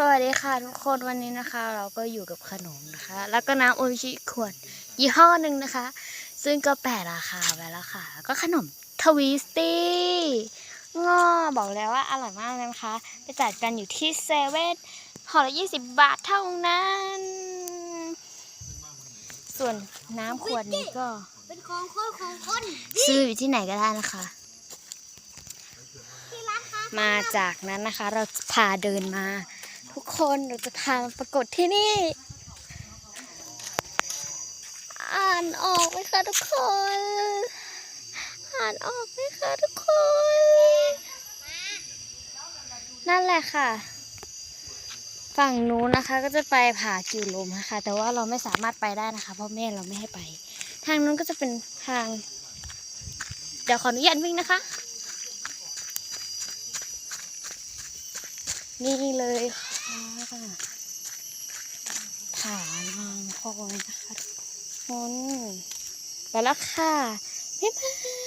สวัสดีค่ะทุกคนวันนี้นะคะ เราก็อยู่กับขนมนะคะ แล้วก็น้ำโออิชิขวดยี่ห้อหนึ่งนะคะ ซึ่งก็แปะราคาไว้แล้วค่ะแล้วก็ขนมทวีสตี้งอบอกแล้วว่าอร่อยมากเลยนะคะ ไปจัดกันอยู่ที่เซเว่นห่อละยี่สิบบาทเท่านั้น ส่วนน้ำขวดนี้ก็ เป็นของคนของคนซื้ออยู่ที่ไหนก็ได้นะคะ ที่ร้านค้ามาจากนั้นนะคะ เราจะพาเดินมา ทุกคนเราจะพามาปรากฏที่นี่ อ่านออกไหมคะทุกคน อ่านออกไหมคะทุกคน นั่นแหละค่ะ ฝั่งนู้นนะคะก็จะไปผากิวลมนะคะ แต่ว่าเราไม่สามารถไปได้นะคะ เพราะแม่เราไม่ให้ไป ทางนู้นก็จะเป็นทาง เดี๋ยวขออนุญาตวิ่งนะคะนี่เลยค่ะ ผานางคอยนะคะทุกคนไปแล้วค่ะบ๊ายบาย